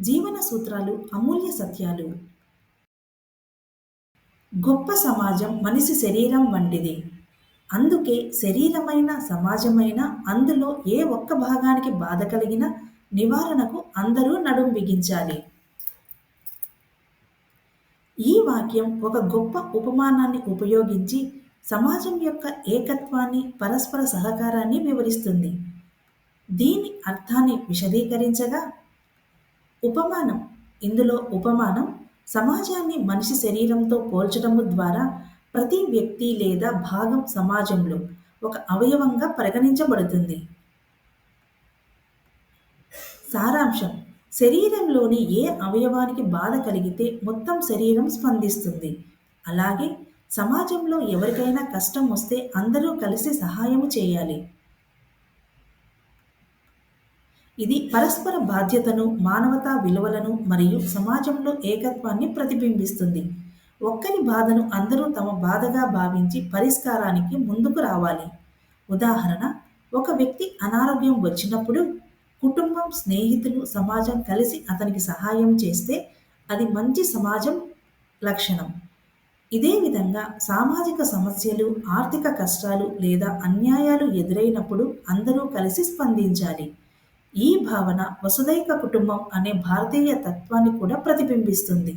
జీవన సూత్రాలు అమూల్య సత్యాలు. గొప్ప సమాజం మనిషి శరీరం వంటిది. అందుకే శరీరమైన సమాజమైన అందులో ఏ ఒక్క భాగానికి బాధ కలిగినా నివారణకు అందరూ నడుం బిగించాలి. ఈ వాక్యం ఒక గొప్ప ఉపమానాన్ని ఉపయోగించి సమాజం యొక్క ఏకత్వాన్ని పరస్పర సహకారాన్ని వివరిస్తుంది. దీని అర్థాన్ని విశదీకరించగా ఉపమానం. ఇందులో ఉపమానం సమాజాన్ని మనిషి శరీరంతో పోల్చడము ద్వారా ప్రతి వ్యక్తి లేదా భాగం సమాజంలో ఒక అవయవంగా పరిగణించబడుతుంది. సారాంశం. శరీరంలోని ఏ అవయవానికి బాధ కలిగితే మొత్తం శరీరం స్పందిస్తుంది. అలాగే సమాజంలో ఎవరికైనా కష్టం వస్తే అందరూ కలిసి సహాయం చేయాలి. ఇది పరస్పర బాధ్యతను మానవతా విలువలను మరియు సమాజంలో ఏకత్వాన్ని ప్రతిబింబిస్తుంది. ఒక్కరి బాధను అందరూ తమ బాధగా భావించి పరిష్కారానికి ముందుకు రావాలి. ఉదాహరణ ఒక వ్యక్తి అనారోగ్యం వచ్చినప్పుడు కుటుంబం స్నేహితులు సమాజం కలిసి అతనికి సహాయం చేస్తే అది మంచి సమాజం లక్షణం. ఇదే విధంగా సామాజిక సమస్యలు ఆర్థిక కష్టాలు లేదా అన్యాయాలు ఎదురైనప్పుడు అందరూ కలిసి స్పందించాలి. ఈ భావన వసుదైక కుటుంబం అనే భారతీయ తత్వాన్ని కూడా ప్రతిబింబిస్తుంది.